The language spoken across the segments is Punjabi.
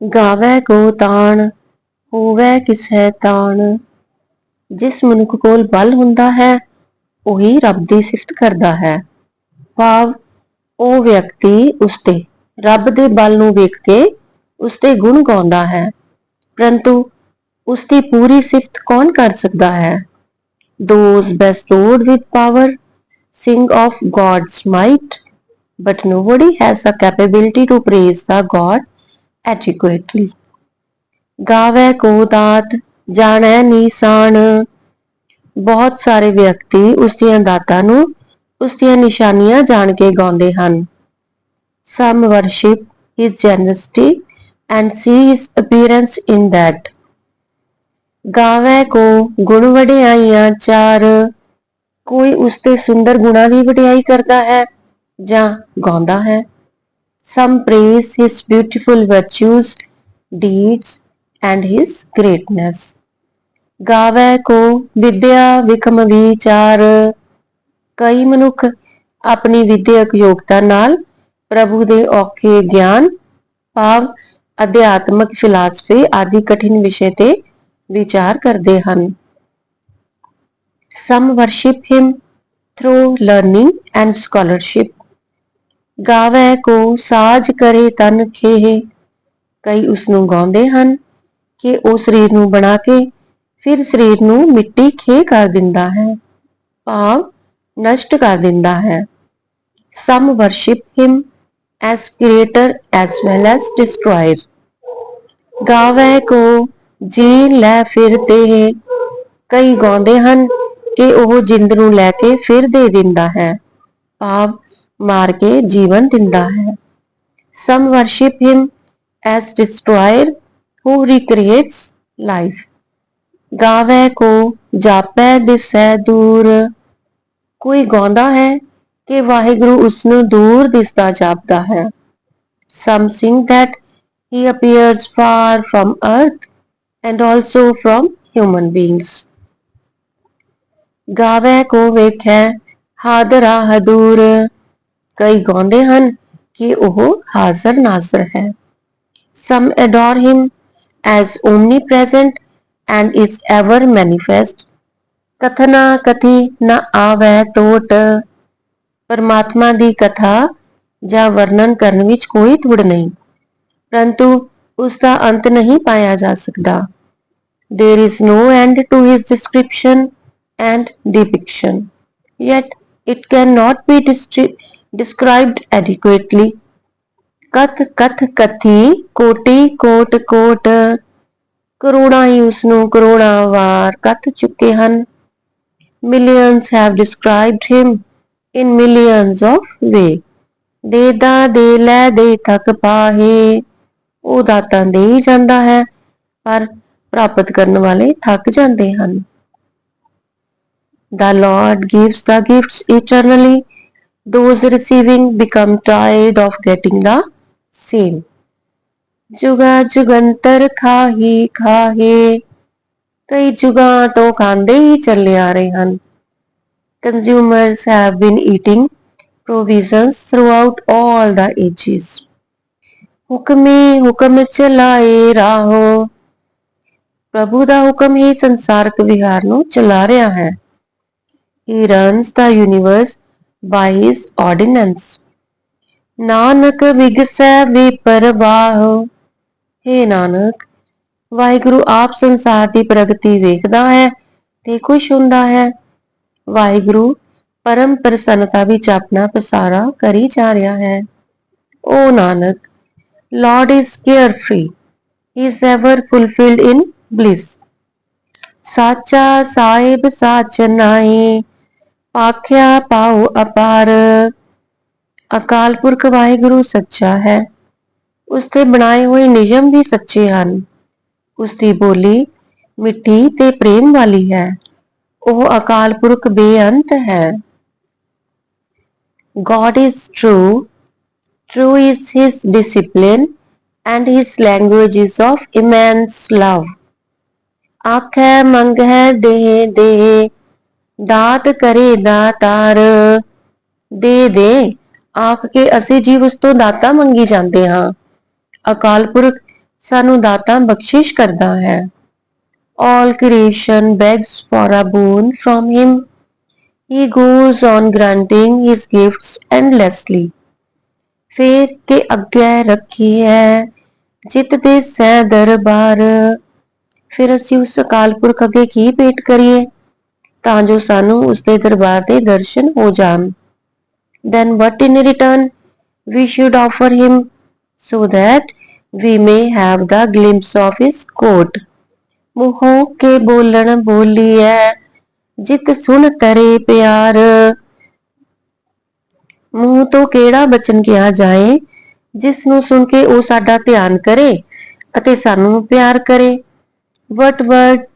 ਗਾਵੇ ਕੋ ਤਾਣ ਹੋਵੇ ਕਿਸੈ ਤਾਣ। ਜਿਸ ਮਨੁੱਖ ਕੋਲ ਬਲ ਹੁੰਦਾ ਹੈ ਉਹੀ ਰੱਬ ਦੀ ਸਿਫਤ ਕਰਦਾ ਹੈ। ਭਾਵ ਉਹ ਵਿਅਕਤੀ ਉਸਤੇ ਰੱਬ ਦੇ ਬਲ ਨੂੰ ਵੇਖ ਕੇ ਉਸਤੇ ਗੁਣ ਗਾਉਂਦਾ ਹੈ। ਪਰੰਤੂ ਉਸਦੀ ਪੂਰੀ ਸਿਫਤ ਕੌਣ ਕਰ ਸਕਦਾ ਹੈ? Those bestowed with power sing of God's might, but nobody has the capability to praise the God adequately. ਗਾਵੇ ਕੋ ਦਾਤ, ਜਾਣੈ ਨੀਸਾਨ ਬਹੁਤ ਸਾਰੇ ਵਿਅਕਤੀ ਉਸ ਦੀਆਂ ਦਾਤਾਂ ਨੂੰ, ਉਸ ਦੀਆਂ ਨਿਸ਼ਾਨੀਆਂ ਜਾਣ ਕੇ ਗਾਉਂਦੇ ਹਨ। Some worship his generosity and see his appearance in that. ਗਾਵੇ ਕੋ ਗੁਣ ਵਡਿਆਈਆਂ ਚਾਰ। ਕੋਈ ਉਸ ਦੇ ਸੁੰਦਰ ਗੁਣਾਂ ਦੀ ਵਡਿਆਈ ਕਰਦਾ ਹੈ ਜਾਂ ਗਾਉਂਦਾ ਹੈ? Some praise his beautiful virtues deeds and his greatness ਗਾਵੇ ਕੋ ਵਿਦਿਆ ਵਿਕਮ ਵਿਚਾਰ ਕਈ ਮਨੁੱਖ ਆਪਣੀ ਵਿਦਿਅਕ ਯੋਗਤਾ ਨਾਲ ਪ੍ਰਭੂ ਦੇ ਔਖੇ ਗਿਆਨ ਭਾਵ ਅਧਿਆਤਮਕ ਫਿਲਾਸਫੀ ਆਦਿ ਕਠਿਨ ਵਿਸ਼ੇ ਤੇ ਵਿਚਾਰ ਕਰਦੇ ਹਨ some worship him through learning and scholarship ਗਾਵੇ ਕੋ ਸਾਜ ਕਰੇ ਤਨ ਖੇਹ। ਕਈ ਉਸ ਨੂੰ ਗਾਉਂਦੇ ਹਨ ਕਿ ਉਹ ਸਰੀਰ ਨੂੰ ਬਣਾ ਕੇ ਫਿਰ ਸਰੀਰ ਨੂੰ ਮਿੱਟੀ ਖੇ ਕਰ ਦਿੰਦਾ ਹੈ, ਭਾਵ ਨਸ਼ਟ ਕਰ ਦਿੰਦਾ ਹੈ। some worship him as creator as well as destroyer ਗਾਵੇ ਕੋ ਜੀ ਲੈ ਫਿਰਤੇ ਹੈ ਕਈ ਗਾਉਂਦੇ ਹਨ ਕਿ ਉਹ ਜਿੰਦ ਨੂੰ ਲੈ ਕੇ ਫਿਰ ਦੇ ਦਿੰਦਾ ਹੈ, ਭਾਵ ਮਾਰ ਕੇ ਜੀਵਨ ਦਿੰਦਾ ਹੈ some worship him as destroyer who recreates life ਗਾਵੇ ਕੋ ਜਾਪੈ ਦਿਸੈ ਦੂਰ ਕੋਈ ਗਾਉਂਦਾ ਹੈ ਕਿ ਵਾਹਿਗੁਰੂ ਉਸ ਨੂੰ ਦੂਰ ਦਿਸਦਾ ਜਾਪਦਾ ਹੈ some sing that he appears far from earth and also from human beings ਗਾਵੇ ਕੋ ਵੇਖੈ ਹਾਦਰਾ ਹਦੂਰ ਕਈ ਗਾਉਂਦੇ ਹਨ ਕਿ ਉਹ ਹਾਜ਼ਰ ਨਾਜ਼ਰ ਹੈ some adore him as omnipresent and is ever manifest ਕਥਨਾ ਕਥੀ ਨ ਆਵੈ ਤੋਟ ਪਰਮਾਤਮਾ ਦੀ ਕਥਾ ਜਾਂ ਵਰਣਨ ਕਰਨ ਵਿੱਚ ਕੋਈ ਧੁੜ ਨਹੀਂ ਪਰੰਤੂ ਉਸ ਦਾ ਅੰਤ ਨਹੀਂ ਪਾਇਆ ਜਾ ਸਕਦਾ there is no end to his description and depiction yet It cannot be described adequately. ਕਥ ਕਥ ਕਥੀ ਕੋਟੀ ਕੋਟ ਕੋਟ ਕਰੋੜਾਂ ਹੀ ਉਸ ਨੂੰ ਕਰੋੜਾਂ ਵਾਰ ਕਥ ਚੁੱਕੇ ਹਨ millions have described him in millions of way ਦੇ ਦਾ ਦੇ ਲੈ ਦੇ ਤੱਕ ਪਾਹੇ ਉਹ ਦਾਤਾਂ ਦੇ ਹੀ ਜਾਂਦਾ ਹੈ ਪਰ ਪ੍ਰਾਪਤ ਕਰਨ ਵਾਲੇ ਥੱਕ ਜਾਂਦੇ ਹਨ The Lord gives the gifts eternally. Those receiving become tired of getting the same. ਜੁਗਾ ਜੁਗੰਤਰ ਖਾਹੀ ਖਾਹੇ ਕਈ ਜੁਗਾਂ ਤੋਂ ਖਾਂਦੇ ਹੀ ਚੱਲੇ ਆ ਰਹੇ ਹਨ consumers have been eating provisions throughout all the ages ਹੁਕਮੀ ਹੁਕਮ ਚਲਾਏ ਰਾਹੋ ਪ੍ਰਭੂ ਦਾ ਹੁਕਮ ਹੀ ਸੰਸਾਰਕ ਵਿਹਾਰ ਨੂੰ ਚਲਾ ਰਿਹਾ ਹੈ he runs the universe by his ordinance. Nanak ਵਿਗਸੈ ਵਿਪਰਵਾਹ हे ਨਾਨਕ ਵਾਹਿਗੁਰੂ ਆਪ ਸੰਸਾਰ ਦੀ ਪ੍ਰਗਤੀ ਵੇਖਦਾ ਹੈ ਤੇ ਖੁਸ਼ ਹੁੰਦਾ ਹੈ ਵਾਹਿਗੁਰੂ ਪਰਮ ਪ੍ਰਸੰਨਤਾ ਵਿੱਚ ਆਪਣਾ ਪਸਾਰਾ ਕਰੀ ਜਾ ਰਿਹਾ ਹੈ O Nanak Lord is carefree. He is ever fulfilled in bliss. ਸਾਚਾ ਸਾਹਿਬ ਸਾਚ ਨਾਹੀ ਪਾਖਿਆ ਪਾਉ ਅਪਾਰ। ਅਕਾਲ ਪੁਰਖ ਵਾਹਿਗੁਰੂ ਸੱਚਾ ਹੈ। ਉਸ ਦੇ ਬਣਾਏ ਹੋਏ ਨਿਯਮ ਵੀ ਸੱਚੇ ਹਨ। ਉਸ ਦੀ ਬੋਲੀ ਮਿੱਠੀ ਤੇ ਪ੍ਰੇਮ ਵਾਲੀ ਹੈ। ਉਹ ਅਕਾਲ ਪੁਰਖ ਬੇਅੰਤ ਹੈ। God is true. True is his discipline, and his language is of immense love. ਆਖੈ ਮੰਗੈ ਦੇ ਦੇ ਦਾਤ ਕਰੇ ਦਾਤਾਰ। ਦੇ ਦੇ, ਆਖ ਕੇ ਅਸੀਂ ਜੀਵ ਉਸ ਤੋਂ ਦਾਤਾ ਮੰਗੀ ਜਾਂਦੇ ਹਾਂ। ਅਕਾਲ ਪੁਰਖ ਸਾਨੂੰ ਦਾਤਾਂ ਬਖਸ਼ਿਸ਼ ਕਰਦਾ ਹੈ। All creation begs for a boon from him. He goes on granting his gifts endlessly ਫੇਰ ਕੇ ਅੱਗੇ ਰੱਖੀ ਹੈ ਜਿਤ ਦੇ ਸਹਿ ਦਰਬਾਰ। ਫਿਰ ਅਸੀਂ ਉਸ ਅਕਾਲ ਪੁਰਖ ਅੱਗੇ ਕੀ ਭੇਟ ਕਰੀਏ? ਤਾਂ ਜੋ ਸਾਨੂੰ ਉਸਦੇ ਦਰਬਾਰ ਦੇ ਦਰਸ਼ਨ ਹੋ ਜਾਣ then what in return we should offer him so that we may have the glimpse of his coat ਮੂੰਹੋਂ ਕੇ ਬੋਲਣ ਬੋਲੀਐ ਜਿਤ ਸੁਣ ਤਰੇ ਪਿਆਰ ਮੂੰਹ ਤੋਂ ਕਿਹੜਾ ਬਚਨ ਕਿਹਾ ਜਾਏ ਜਿਸ ਨੂੰ ਸੁਣ ਕੇ ਉਹ ਸਾਡਾ ਧਿਆਨ ਕਰੇ ਅਤੇ ਸਾਨੂੰ ਪਿਆਰ ਕਰੇ ਵਟ ਵਟ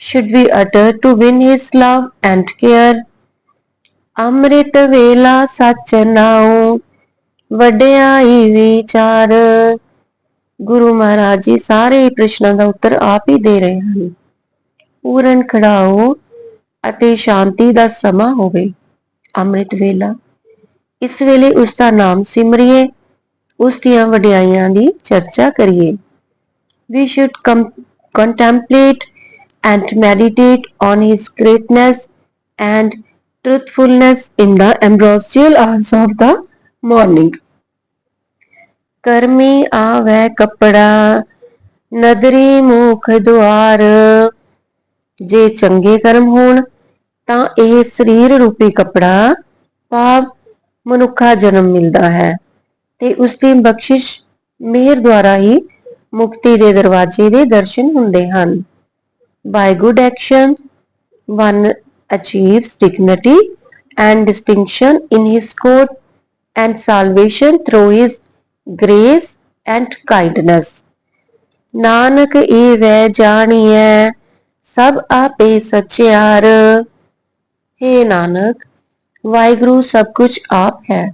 should we utter to win his love and care? ਅੰਮ੍ਰਿਤ ਵੇਲਾ ਸੱਚ ਨਾਉ ਵਡਿਆਈ ਵਿਚਾਰ ਗੁਰੂ ਮਹਾਰਾਜ ਜੀ ਸਾਰੇ ਪ੍ਰਸ਼ਨਾਂ ਦਾ ਉੱਤਰ ਆਪ ਹੀ ਦੇ ਰਹੇ ਹਨ ਪੂਰਨ ਖੜਾਓ ਅਤੇ ਸ਼ਾਂਤੀ ਦਾ ਸਮਾਂ ਹੋਵੇ ਅੰਮ੍ਰਿਤ ਵੇਲਾ ਇਸ ਵੇਲੇ ਉਸ ਦਾ ਨਾਮ ਸਿਮਰਿਏ ਉਸ ਦੀਆਂ ਵਡਿਆਈਆਂ ਦੀ ਚਰਚਾ ਕਰੀਏ we should com- contemplate and meditate on his greatness and truthfulness in the ambrosial hours of the morning. ਕਰਮੀ ਆਵੈ ਕਪੜਾ ਨਦਰੀ ਮੁਖ ਦੁਆਰ ਜੇ ਚੰਗੇ ਕਰਮ ਹੋਣ, ਤਾਂ ਇਹ ਸਰੀਰ ਰੂਪੀ ਕਪੜਾ ਭਾਵ ਮਨੁੱਖਾ ਜਨਮ ਮਿਲਦਾ ਹੈ ਤੇ ਉਸ ਦੀ ਬਖਸ਼ਿਸ਼ ਮਿਹਰ ਦੁਆਰਾ ਹੀ ਮੁਕਤੀ ਦੇ ਦਰਵਾਜ਼ੇ ਦੇ ਦਰਸ਼ਨ ਹੁੰਦੇ ਹਨ। By good action one achieves dignity and distinction in his court and salvation through his grace and kindness Nanak ਇਹ ਵੈ ਜਾਣੀਐ ਸਭ ਆਪੇ ਸਚਿਆਰ हे ਨਾਨਕ ਵਾਹਿਗੁਰੂ ਸਭ ਕੁਝ ਆਪ ਹੈ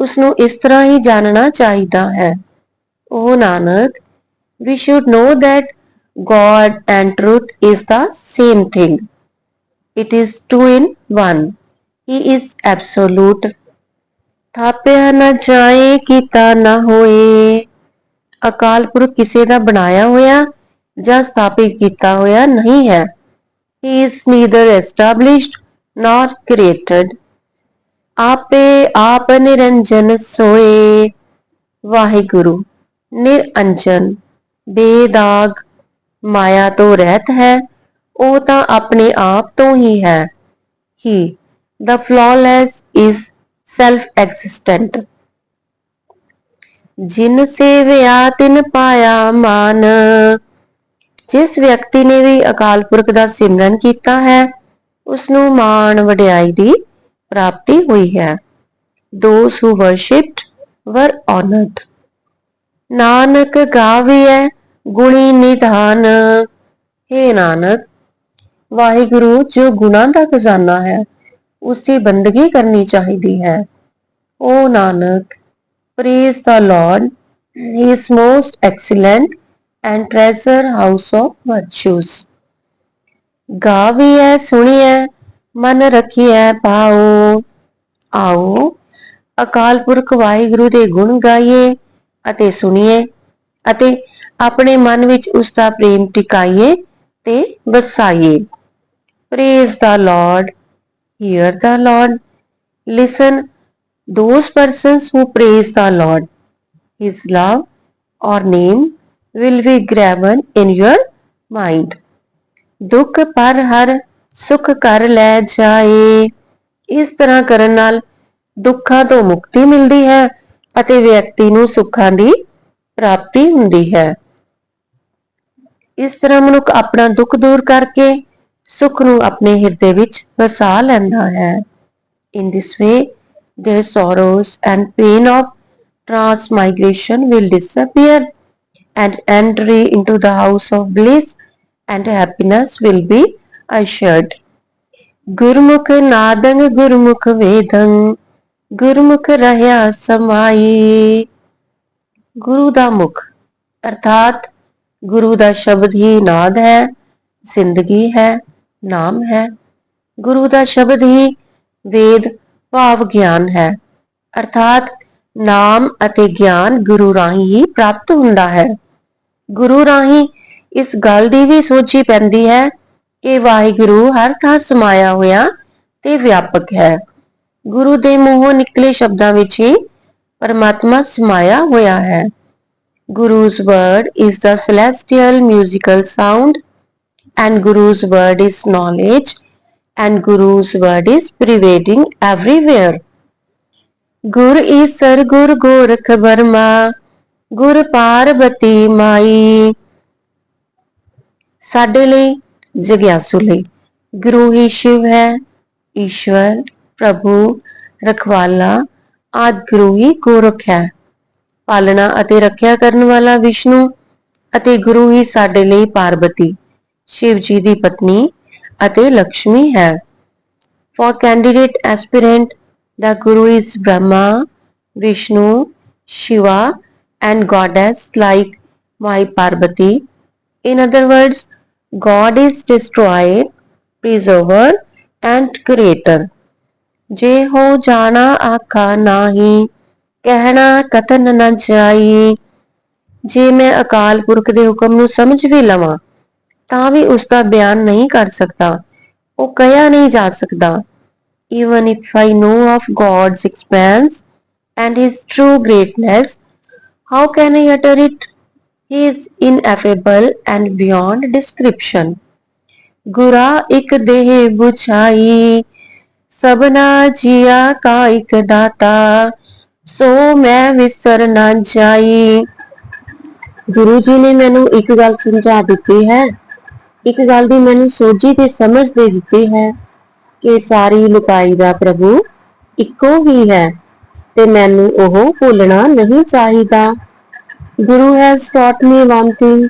ਉਸ ਨੂੰ ਇਸ ਤਰ੍ਹਾਂ ਹੀ ਜਾਣਨਾ ਚਾਹੀਦਾ ਹੈ ਉਹ Nanak we should know that God and truth is the same thing. It is two in one. He is absolute. ਥਾਪਿਆ ਨਾ ਜਾਏ ਕੀਤਾ ਨਾ ਹੋਏ ਅਕਾਲ ਪੁਰਖ ਕਿਸੇ ਦਾ ਬਣਾਇਆ ਹੋਇਆ ਜਾਂ ਸਥਾਪਿਤ ਕੀਤਾ ਹੋਇਆ ਨਹੀਂ ਹੈ ਹੀ ਇਸ ਨੀਦਰ ਐਸਟੈਬਲਿਸ਼ਡ ਨॉट ਕ੍ਰੀਏਟਡ ਆਪੇ ਆਪ ਨਿਰੰਜਨ ਸੋਏ ਵਾਹਿਗੁਰੂ ਨਿਰੰਜਨ ਬੇਦਾਗ ਮਾਇਆ ਤੋਂ ਰਹਿਤ ਹੈ, ਉਹ ਤਾਂ ਆਪਣੇ ਆਪ ਤੋਂ ਹੀ ਹੈ। ਹੀ the flawless is self existent ਜਿਨ ਸੇਵਿਆ ਤਿਨ ਪਾਇਆ ਮਾਨ। ਜਿਸ ਵਿਅਕਤੀ ਨੇ ਵੀ ਅਕਾਲ ਪੁਰਖ ਦਾ ਸਿਮਰਨ ਕੀਤਾ ਹੈ ਉਸ ਨੂੰ ਮਾਣ ਵਡਿਆਈ ਦੀ ਪ੍ਰਾਪਤੀ ਹੋਈ ਹੈ। Those who worshipped were honored Nanak ਗਾਵੀਐ ਗੁਣੀ ਨਿਧਾਨ हे ਨਾਨਕ, ਵਾਹਿਗੁਰੂ ਜੋ ਗੁਣਾਂ ਦਾ ਖਜ਼ਾਨਾ ਹੈ ਉਸ ਦੀ ਬੰਦਗੀ ਕਰਨੀ ਚਾਹੀਦੀ ਹੈ। O Nanak, praise the lord, he is most excellent and treasure house of virtues ਗਾਵੀਐ, ਸੁਣੀਐ, ਮਨ ਰਖੀਐ, ਪਾਓ। ਆਓ, ਅਕਾਲ ਪੁਰਖ ਵਾਹਿਗੁਰੂ ਦੇ ਗੁਣ ਗਾਈਏ ਅਤੇ ਸੁਣੀਏ ਅਤੇ ਆਪਣੇ ਮਨ ਵਿੱਚ ਉਸ ਦਾ ਪ੍ਰੇਮ ਟਿਕਾਈਏ ਤੇ ਵਸਾਈਏ praise the lord hear the lord listen those persons who praise the Lord. His love or name will be graven in your mind. ਦੁੱਖ ਪਰ ਹਰ ਸੁਖ ਕਰ ਲੈ ਜਾਏ ਇਸ ਤਰ੍ਹਾਂ ਕਰਨ ਨਾਲ ਦੁੱਖਾਂ ਤੋਂ ਮੁਕਤੀ ਮਿਲਦੀ ਹੈ ਅਤੇ ਵਿਅਕਤੀ ਨੂੰ ਸੁੱਖਾਂ ਦੀ ਪ੍ਰਾਪਤੀ ਹੁੰਦੀ ਹੈ ਇਸ ਤਰ੍ਹਾਂ ਮਨੁੱਖ ਆਪਣਾ ਦੁੱਖ ਦੂਰ ਕਰਕੇ ਸੁੱਖ ਨੂੰ ਆਪਣੇ ਹਿਰਦੇ ਵਿੱਚ ਵਸਾ ਲੈਂਦਾ ਹੈ in this way their sorrows and pain of transmigration will disappear and entry into the house of bliss and happiness will be assured ਗੁਰਮੁਖ ਨਾਦੰ ਗੁਰਮੁਖ ਵੇਦੰ ਗੁਰਮੁਖ ਰਹਿਆ ਸਮਾਈ ਗੁਰੂ ਦਾ ਮੁਖ ਅਰਥਾਤ ਗੁਰੂ ਦਾ ਸ਼ਬਦ ਹੀ ਨਾਦ ਹੈ, ਜ਼ਿੰਦਗੀ ਹੈ, ਨਾਮ ਹੈ। ਗੁਰੂ ਦਾ ਸ਼ਬਦ ਹੀ ਵੇਦ ਭਾਵ ਗਿਆਨ ਹੈ। ਅਰਥਾਤ ਨਾਮ ਅਤੇ ਗਿਆਨ ਗੁਰੂ ਰਾਹੀਂ ਹੀ ਪ੍ਰਾਪਤ ਹੁੰਦਾ ਹੈ। ਗੁਰੂ ਰਾਹੀਂ ਇਸ ਗੱਲ ਦੀ ਵੀ ਸੋਚੀ ਪੈਂਦੀ ਹੈ ਕਿ ਵਾਹਿਗੁਰੂ ਹਰ ਥਾਂ ਸਮਾਇਆ ਹੋਇਆ ਤੇ ਵਿਆਪਕ ਹੈ। ਗੁਰੂ ਦੇ ਮੂੰਹੋਂ ਨਿਕਲੇ ਸ਼ਬਦਾਂ ਵਿੱਚ ਹੀ ਪਰਮਾਤਮਾ ਸਮਾਇਆ ਹੋਇਆ ਹੈ। Guru's word is the celestial musical sound, and Guru's word is knowledge, and Guru's word is pervading everywhere. ਗੁਰ ਈਸਰ ਗੁਰ ਗੋਰਖ ਬਰਮਾ ਗੁਰ ਪਾਰਬਤੀ ਮਾਈ ਸਾਡੇ ਲਈ ਜਗਿਆਸੂ ਲਈ ਗੁਰੂ ਹੀ ਸ਼ਿਵ ਹੈ ਈਸ਼ਵਰ ਪ੍ਰਭੂ ਰਖਵਾਲਾ ਆਦਿ ਗੁਰੂ ਹੀ ਗੋਰਖ ਹੈ ਪਾਲਣਾ ਅਤੇ ਰੱਖਿਆ ਕਰਨ ਵਾਲਾ ਵਿਸ਼ਨੂੰ ਅਤੇ ਗੁਰੂ ਹੀ ਸਾਡੇ ਲਈ ਪਾਰਬਤੀ ਸ਼ਿਵ ਜੀ ਦੀ ਪਤਨੀ ਅਤੇ ਲక్ష్ਮੀ ਹੈ For candidate aspirant, the Guru is Brahma, Vishnu, Shiva, and goddess like my Parvati. In other words, God is destroyer, preserver, and creator. ਜੇ ਹੋ ਜਾਣਾ ਆਖਾ ਨਾਹੀ ਕਹਿਣਾ ਕਥਨ ਨ ਜਾਈ ਜੇ ਮੈਂ ਅਕਾਲ ਪੁਰਖ ਦੇ ਹੁਕਮ ਨੂੰ ਸਮਝ ਵੀ ਲਵਾਂ ਤਾਂ ਵੀ ਉਸ ਦਾ ਬਿਆਨ ਨਹੀਂ ਕਰ ਸਕਦਾ ਉਹ ਕਹਿਆ ਨਹੀਂ ਜਾ ਸਕਦਾ even if I know of God's expanse and His true greatness, how can I utter it? He is ineffable and beyond description. ਗੁਰਾ ਇੱਕ ਦੇਹ ਬੁਝਾਈ ਸਭਨਾ ਜੀਆ ਕਾ ਇੱਕ ਦਾਤਾ ਸੋ ਮੈਂ ਵਿਸਰ ਨਾ ਜਾਈ ਗੁਰੂ ਜੀ ਨੇ ਮੈਨੂੰ ਇੱਕ ਗੱਲ ਸਮਝਾ ਦਿੱਤੀ ਹੈ ਇੱਕ ਗੱਲ ਦੀ ਮੈਨੂੰ ਸੋਝੀ ਤੇ ਸਮਝ ਦੇ ਦਿੱਤੀ ਹੈ ਕਿ ਸਾਰੀ ਲੁਕਾਈ ਦਾ ਪ੍ਰਭੂ ਇੱਕੋ ਹੀ ਹੈ ਤੇ ਮੈਨੂੰ ਉਹ ਭੁੱਲਣਾ ਨਹੀਂ ਚਾਹੀਦਾ Guru has taught me one thing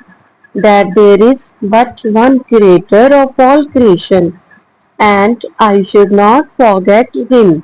that there is but one creator of all creation and I should not forget him.